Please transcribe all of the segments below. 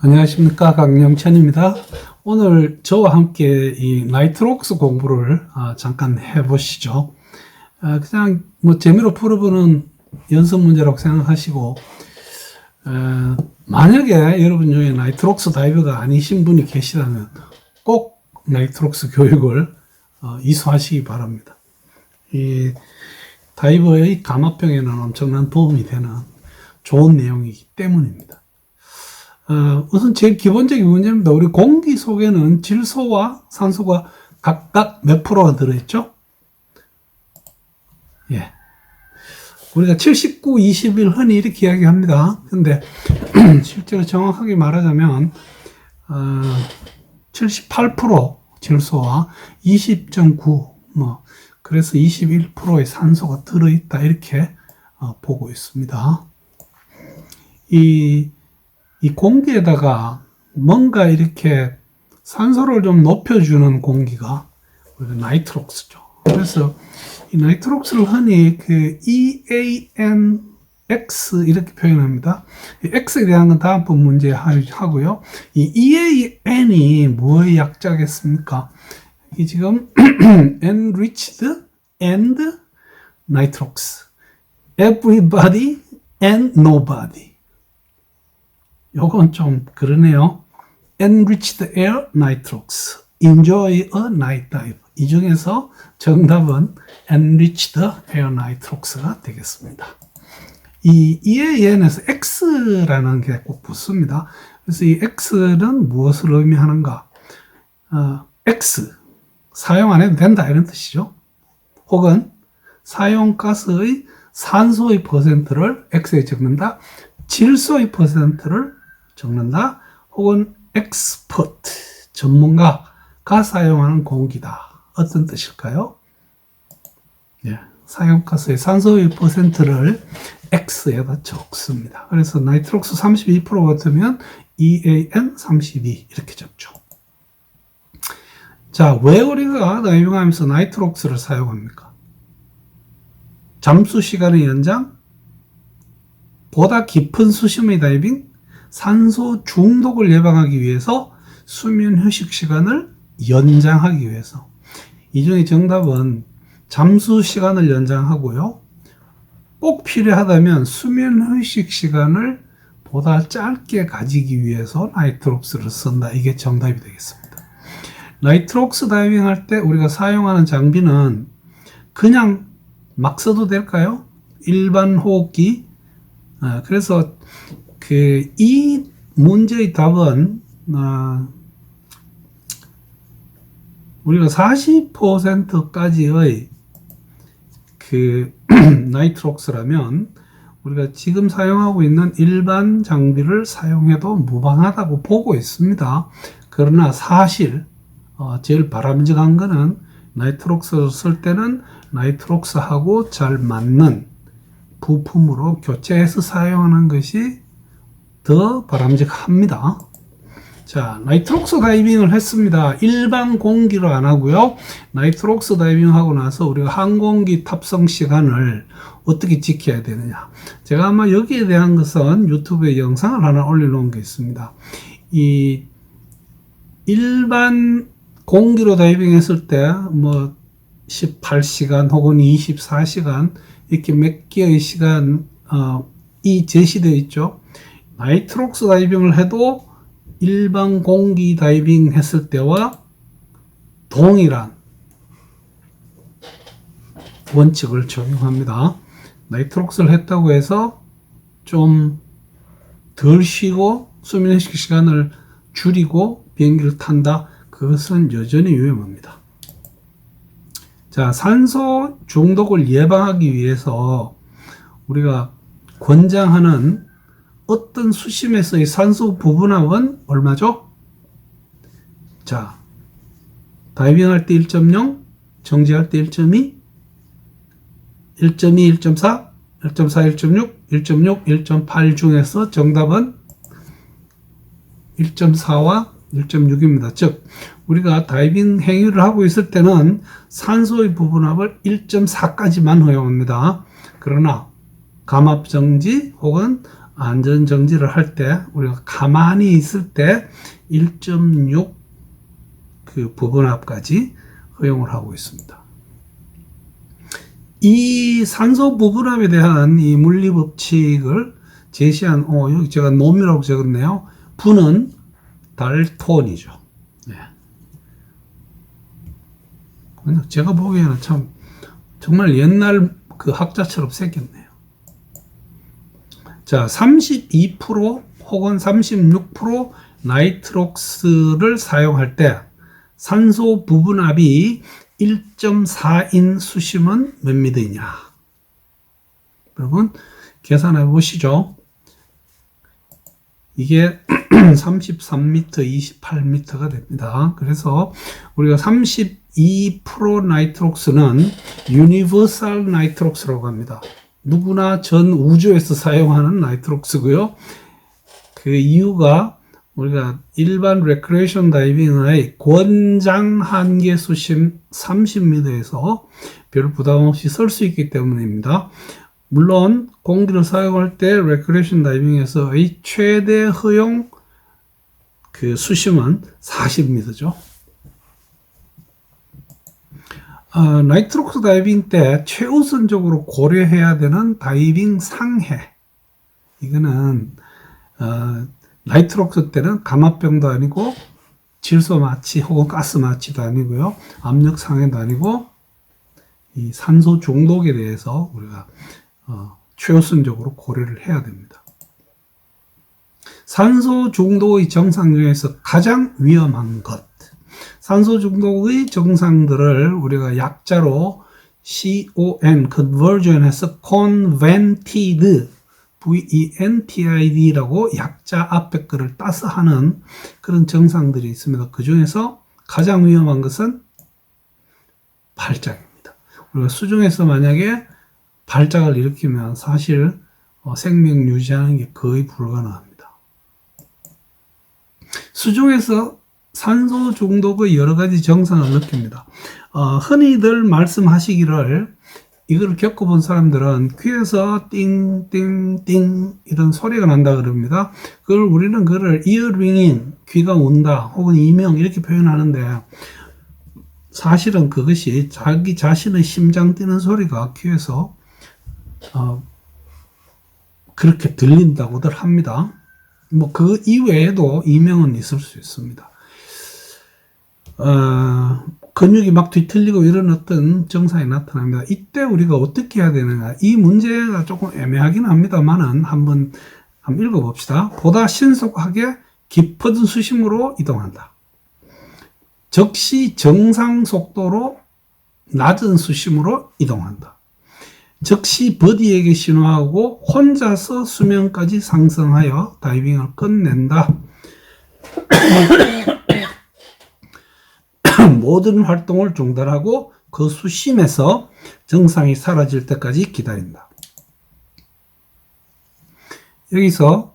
안녕하십니까 강영찬입니다. 오늘 저와 함께 이 나이트록스 공부를 아, 잠깐 해보시죠. 아, 그냥 뭐 재미로 풀어보는 연습 문제라고 생각하시고 어, 만약에 여러분 중에 나이트록스 다이버가 아니신 분이 계시다면 꼭 나이트록스 교육을 어, 이수하시기 바랍니다. 이 다이버의 감압병에는 엄청난 도움이 되는 좋은 내용이기 때문입니다. 어, 우선 제일 기본적인 문제입니다. 우리 공기 속에는 질소와 산소가 각각 몇 프로가 들어있죠? 예. 우리가 79, 21 흔히 이렇게 이야기합니다. 근데 실제로 정확하게 말하자면 어, 78% 질소와 20.9 뭐 그래서 21%의 산소가 들어있다 이렇게 어, 보고 있습니다. 이, 이 공기에다가 뭔가 이렇게 산소를 좀 높여주는 공기가 나이트록스죠. 그래서 이 나이트록스를 흔히 그 EANX 이렇게 표현합니다. 이 X에 대한 건 다음번 문제 하고요. 이 EAN이 뭐의 약자겠습니까? 이 지금 enriched and nitrox. everybody and nobody. 요건 좀 그러네요. enriched air nitrox. enjoy a night dive. 이 중에서 정답은 enriched air nitrox가 되겠습니다. 이 EAN에서 X라는 게 꼭 붙습니다. 그래서 이 X는 무엇을 의미하는가? 어, X. 사용 안 해도 된다. 이런 뜻이죠. 혹은 사용가스의 산소의 퍼센트를 X에 적는다. 질소의 퍼센트를 적는다. 혹은 엑스퍼트, 전문가가 사용하는 공기다. 어떤 뜻일까요? 예, 사용가스의 산소의 퍼센트를 X에다 적습니다. 그래서 나이트록스 32% 같으면 EAN 32 이렇게 적죠. 자, 왜 우리가 다이빙하면서 나이트록스를 사용합니까? 잠수 시간의 연장, 보다 깊은 수심의 다이빙, 산소 중독을 예방하기 위해서 수면 휴식 시간을 연장하기 위해서. 이 중에 정답은 잠수 시간을 연장하고요. 꼭 필요하다면 수면 휴식 시간을 보다 짧게 가지기 위해서 나이트록스를 쓴다. 이게 정답이 되겠습니다. 나이트록스 다이빙 할 때 우리가 사용하는 장비는 그냥 막 써도 될까요? 일반 호흡기. 아, 그래서 그 이 문제의 답은 아, 우리가 40%까지의 그 나이트록스라면 우리가 지금 사용하고 있는 일반 장비를 사용해도 무방하다고 보고 있습니다. 그러나 사실 어, 제일 바람직한 거는 나이트록스를 쓸 때는 나이트록스하고 잘 맞는 부품으로 교체해서 사용하는 것이 더 바람직합니다. 자, 나이트록스 다이빙을 했습니다. 일반 공기로 안 하고요. 나이트록스 다이빙 하고 나서 우리가 항공기 탑승 시간을 어떻게 지켜야 되느냐. 제가 아마 여기에 대한 것은 유튜브에 영상을 하나 올려놓은 게 있습니다. 이 일반 공기로 다이빙 했을 때 뭐 18시간 혹은 24시간 이렇게 몇 개의 시간 어, 이 제시되어 있죠. 나이트록스 다이빙을 해도 일반 공기 다이빙 했을 때와 동일한 원칙을 적용합니다. 나이트록스를 했다고 해서 좀 덜 쉬고 수면식 시간을 줄이고 비행기를 탄다. 그것은 여전히 위험합니다. 자, 산소 중독을 예방하기 위해서 우리가 권장하는 어떤 수심에서의 산소 부분합은 얼마죠? 자, 다이빙 할 때 1.0, 정지할 때 1.2, 1.2, 1.4, 1.4, 1.6, 1.6, 1.8 중에서 정답은 1.4와 1.6입니다. 즉, 우리가 다이빙 행위를 하고 있을 때는 산소의 부분합을 1.4까지만 허용합니다. 그러나 감압 정지 혹은 안전 정지를 할 때 우리가 가만히 있을 때 1.6 그 부분압까지 허용을 하고 있습니다. 이 산소 부분압에 대한 이 물리 법칙을 제시한 어 여기 제가 놈이라고 적었네요. 분은 달톤이죠. 네. 제가 보기에는 참 정말 옛날 그 학자처럼 생겼네요. 자, 32% 혹은 36% 나이트록스를 사용할 때 산소 부분압이 1.4인 수심은 몇 미터이냐? 여러분 계산해 보시죠. 이게 33m, 28m가 됩니다. 그래서 우리가 32% 나이트록스는 유니버설 나이트록스라고 합니다. 누구나 전 우주에서 사용하는 나이트록스고요. 그 이유가 우리가 일반 레크레이션 다이빙의 권장 한계 수심 30m에서 별 부담 없이 설 수 있기 때문입니다. 물론 공기를 사용할 때 레크레이션 다이빙에서의 최대 허용 그 수심은 40m죠. 어, 나이트록스 다이빙 때 최우선적으로 고려해야 되는 다이빙 상해. 이거는 어, 나이트록스 때는 감압병도 아니고 질소 마취 혹은 가스 마취도 아니고요. 압력 상해도 아니고 이 산소 중독에 대해서 우리가 어, 최우선적으로 고려를 해야 됩니다. 산소 중독의 정상 중에서 가장 위험한 것. 산소 중독의 정상들을 우리가 약자로 CON, conversion해서 convented, VENTID라고 약자 앞에 거를 따서 하는 그런 정상들이 있습니다. 그 중에서 가장 위험한 것은 발작입니다. 우리가 수중에서 만약에 발작을 일으키면 사실 어, 생명 유지하는 게 거의 불가능합니다. 수중에서 산소 중독의 여러 가지 정상을 느낍니다. 어, 흔히들 말씀하시기를 이걸 겪어본 사람들은 귀에서 띵띵띵 이런 소리가 난다 그럽니다. 그걸 우리는 그를 이어링인 귀가 온다 혹은 이명 이렇게 표현하는데 사실은 그것이 자기 자신의 심장 뛰는 소리가 귀에서 어, 그렇게 들린다고들 합니다. 뭐 그 이외에도 이명은 있을 수 있습니다. 어, 근육이 막 뒤틀리고 이런 어떤 증상이 나타납니다. 이때 우리가 어떻게 해야 되느냐. 이 문제가 조금 애매하긴 합니다만은 한번, 한번 읽어봅시다. 보다 신속하게 깊은 수심으로 이동한다. 즉시 정상 속도로 낮은 수심으로 이동한다. 즉시 버디에게 신호하고 혼자서 수면까지 상승하여 다이빙을 끝낸다. 모든 활동을 중단하고 그 수심에서 정상이 사라질 때까지 기다린다. 여기서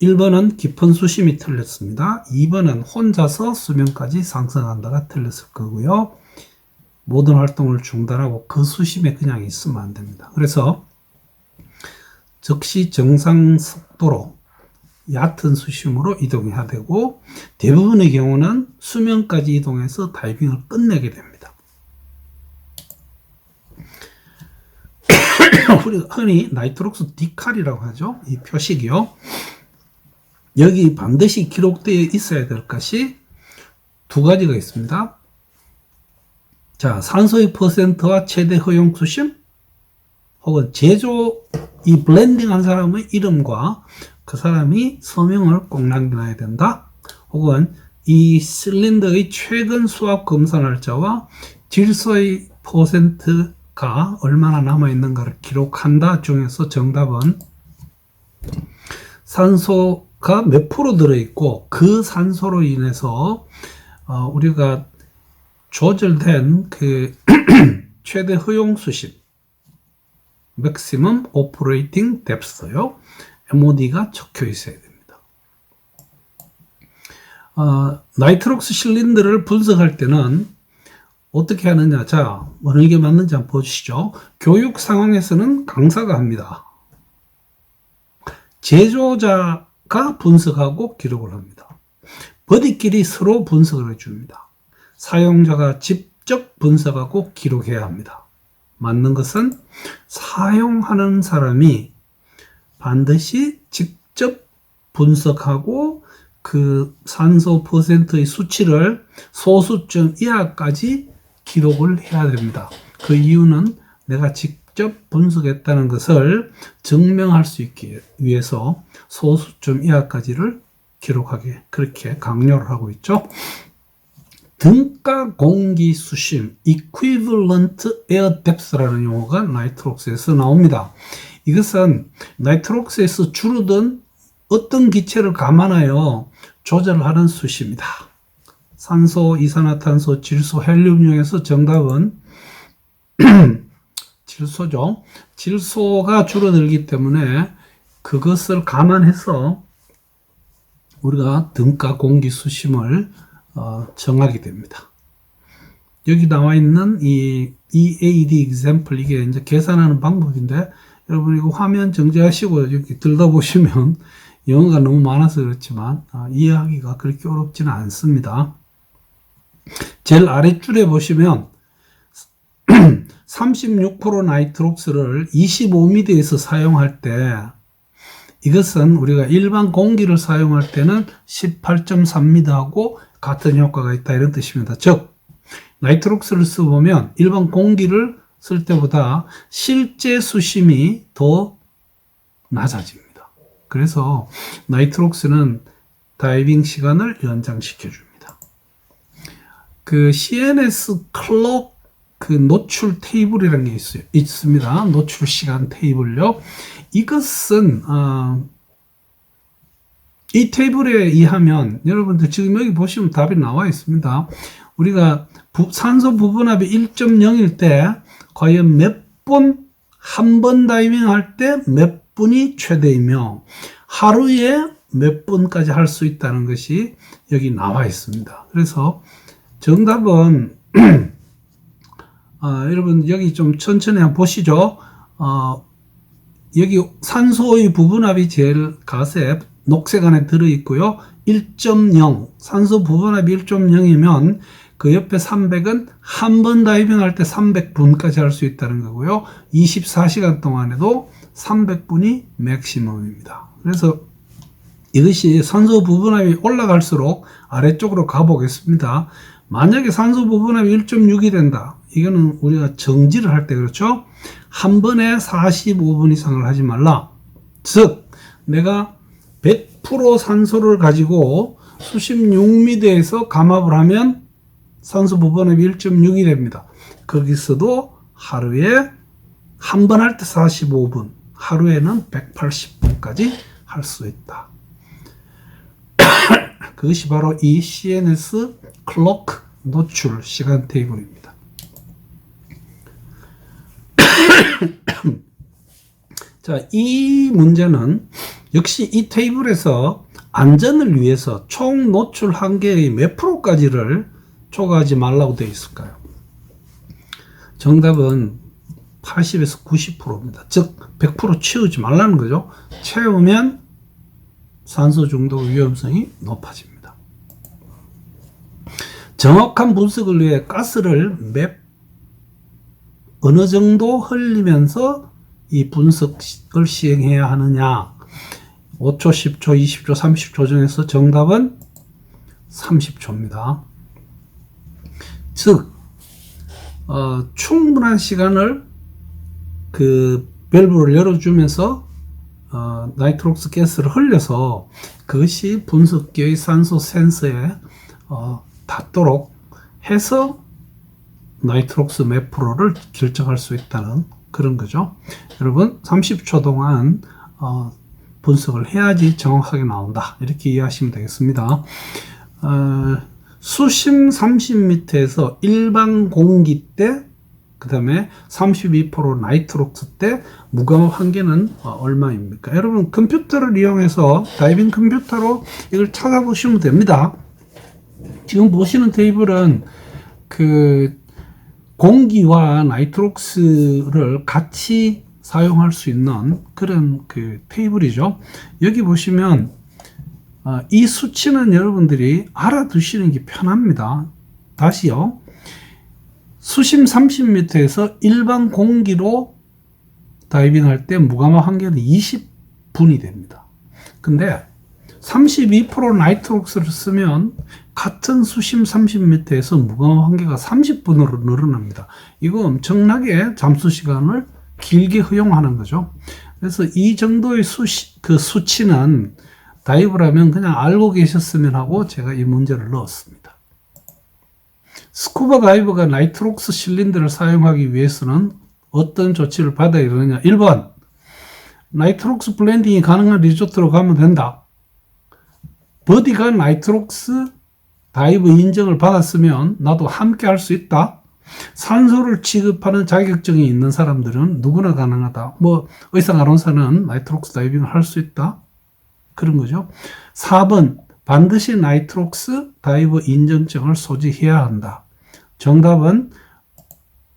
1번은 깊은 수심이 틀렸습니다. 2번은 혼자서 수면까지 상승한다가 틀렸을 거고요. 모든 활동을 중단하고 그 수심에 그냥 있으면 안 됩니다. 그래서 즉시 정상 속도로 얕은 수심으로 이동해야 되고 대부분의 경우는 수면까지 이동해서 다이빙을 끝내게 됩니다. 흔히 나이트록스 디칼이라고 하죠. 이 표식이요. 여기 반드시 기록되어 있어야 될 것이 두 가지가 있습니다. 자, 산소의 퍼센트와 최대 허용 수심 혹은 제조 이 블렌딩 한 사람의 이름과 그 사람이 서명을 꼭 남겨놔야 된다. 혹은 이 실린더의 최근 수압 검사 날짜와 질소의 퍼센트가 얼마나 남아 있는가를 기록한다 중에서 정답은 산소가 몇 프로 들어 있고 그 산소로 인해서 어, 우리가 조절된 그 최대 허용 수심 maximum operating depth요. MOD가 적혀 있어야 됩니다. 어, 나이트록스 실린더를 분석할 때는 어떻게 하느냐. 자, 어느 게 맞는지 한번 보시죠. 교육 상황에서는 강사가 합니다. 제조자가 분석하고 기록을 합니다. 버디끼리 서로 분석을 해줍니다. 사용자가 직접 분석하고 기록해야 합니다. 맞는 것은 사용하는 사람이 반드시 직접 분석하고 그 산소 퍼센트의 수치를 소수점 이하까지 기록을 해야 됩니다. 그 이유는 내가 직접 분석했다는 것을 증명할 수 있기 위해서 소수점 이하까지를 기록하게 그렇게 강요를 하고 있죠. 등가 공기 수심 equivalent air depth라는 용어가 나이트록스에서 나옵니다. 이것은 나이트록스에서 주르던 어떤 기체를 감안하여 조절하는 수시입니다. 산소, 이산화탄소, 질소, 헬륨 중에서 정답은 질소죠. 질소가 줄어들기 때문에 그것을 감안해서 우리가 등가 공기 수심을 어, 정하게 됩니다. 여기 나와 있는 이 EAD example 이게 이제 계산하는 방법인데 여러분 이거 화면 정지하시고 이렇게 들다보시면 영어가 너무 많아서 그렇지만 아, 이해하기가 그렇게 어렵지는 않습니다. 제일 아랫줄에 보시면 36% 나이트록스를 25m에서 사용할 때 이것은 우리가 일반 공기를 사용할 때는 18.3m하고 같은 효과가 있다 이런 뜻입니다. 즉 나이트록스를 써보면 일반 공기를 쓸 때보다 실제 수심이 더 낮아집니다. 그래서 나이트록스는 다이빙 시간을 연장시켜 줍니다. 그 CNS 클럭 그 노출 테이블이라는 게 있어요. 있습니다. 노출 시간 테이블요. 이것은 어, 이 테이블에 의하면 여러분들 지금 여기 보시면 답이 나와 있습니다. 우리가 부, 산소 부분압이 1.0일 때 과연 몇 번 한 번 다이빙 할 때 몇 분이 최대이며 하루에 몇 분까지 할 수 있다는 것이 여기 나와 있습니다. 그래서 정답은 어, 여러분 여기 좀 천천히 한번 보시죠. 어, 여기 산소의 부분압이 제일 가세 녹색 안에 들어 있고요. 1.0 산소 부분압이 1.0이면 그 옆에 300은 한 번 다이빙 할 때 300분까지 할 수 있다는 거고요. 24시간 동안에도 300분이 맥시멈입니다. 그래서 이것이 산소 부분압이 올라갈수록 아래쪽으로 가보겠습니다. 만약에 산소 부분압이 1.6이 된다. 이거는 우리가 정지를 할 때 그렇죠? 한 번에 45분 이상을 하지 말라. 즉, 내가 100% 산소를 가지고 수십 6미터에서 감압을 하면 산소 부분압이 1.6이 됩니다. 거기서도 하루에 한 번 할 때 45분, 하루에는 180분까지 할 수 있다. 그것이 바로 이 CNS 클로크 노출 시간 테이블입니다. 자, 이 문제는 역시 이 테이블에서 안전을 위해서 총 노출 한계의 몇 프로까지를 초과하지 말라고 되어 있을까요? 정답은 80에서 90%입니다. 즉, 100% 채우지 말라는 거죠. 채우면 산소 중독 위험성이 높아집니다. 정확한 분석을 위해 가스를 몇 어느 정도 흘리면서 이 분석을 시행해야 하느냐. 5초, 10초, 20초, 30초 중에서 정답은 30초입니다. 즉, 어, 충분한 시간을 그 밸브를 열어주면서 어, 나이트록스 가스를 흘려서 그것이 분석기의 산소 센서에 어, 닿도록 해서 나이트록스 몇 프로를 결정할 수 있다는 그런 거죠. 여러분 30초 동안 어, 분석을 해야지 정확하게 나온다. 이렇게 이해하시면 되겠습니다. 어, 수심 30m에서 일반 공기 때 그 다음에 32% 나이트록스 때 무감압 한계는 어, 얼마입니까? 여러분 컴퓨터를 이용해서 다이빙 컴퓨터로 이걸 찾아보시면 됩니다. 지금 보시는 테이블은 그 공기와 나이트록스를 같이 사용할 수 있는 그런 그 테이블이죠. 여기 보시면 어, 이 수치는 여러분들이 알아두시는 게 편합니다. 다시요. 수심 30m에서 일반 공기로 다이빙 할 때 무감화 환경은 20분이 됩니다. 근데 32% 나이트록스를 쓰면 같은 수심 30m에서 무감화 환기가 30분으로 늘어납니다. 이거 엄청나게 잠수 시간을 길게 허용하는 거죠. 그래서 이 정도의 수시, 그 수치는 다이브라면 그냥 알고 계셨으면 하고 제가 이 문제를 넣었습니다. 스쿠버 다이버가 나이트록스 실린더를 사용하기 위해서는 어떤 조치를 받아야 되느냐? 1번, 나이트록스 블렌딩이 가능한 리조트로 가면 된다. 버디가 나이트록스 다이브 인정을 받았으면 나도 함께 할 수 있다. 산소를 취급하는 자격증이 있는 사람들은 누구나 가능하다. 뭐 의사 간호사는 나이트록스 다이빙을 할 수 있다. 그런 거죠. 4번 반드시 나이트록스 다이브 인정증을 소지해야 한다. 정답은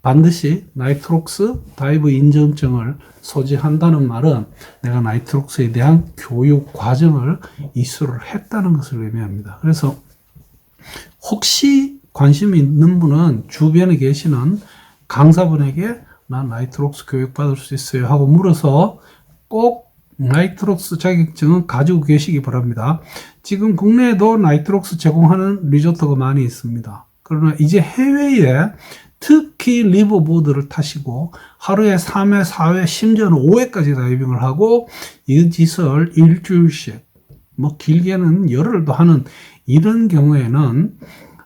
반드시 나이트록스 다이브 인정증을 소지한다는 말은 내가 나이트록스에 대한 교육 과정을 이수를 했다는 것을 의미합니다. 그래서 혹시 관심이 있는 분은 주변에 계시는 강사분에게 난 나이트록스 교육 받을 수 있어요 하고 물어서 꼭 나이트록스 자격증은 가지고 계시기 바랍니다. 지금 국내에도 나이트록스 제공하는 리조트가 많이 있습니다. 그러나 이제 해외에 특히 리버보드를 타시고 하루에 3회, 4회, 심지어는 5회까지 다이빙을 하고 이 짓을 일주일씩 뭐 길게는 열흘도 하는 이런 경우에는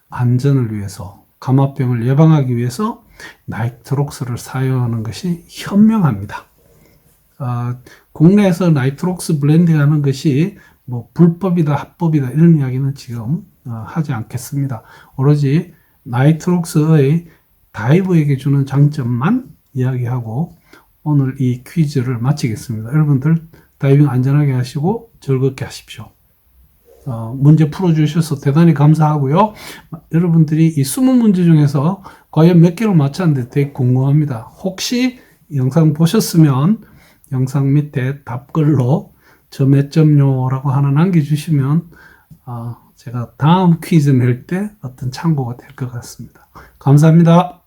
안전을 위해서 감압병을 예방하기 위해서 나이트록스를 사용하는 것이 현명합니다. 아, 국내에서 나이트록스 블렌딩하는 것이 뭐 불법이다 합법이다 이런 이야기는 지금 어, 하지 않겠습니다. 오로지 나이트록스의 다이버에게 주는 장점만 이야기하고 오늘 이 퀴즈를 마치겠습니다. 여러분들 다이빙 안전하게 하시고 즐겁게 하십시오. 어, 문제 풀어주셔서 대단히 감사하고요. 여러분들이 이 20문제 중에서 과연 몇 개를 맞췄는데 되게 궁금합니다. 혹시 영상 보셨으면 영상 밑에 답글로 저몇 점요라고 하나 남겨주시면 어, 제가 다음 퀴즈 낼 때 어떤 참고가 될 것 같습니다. 감사합니다.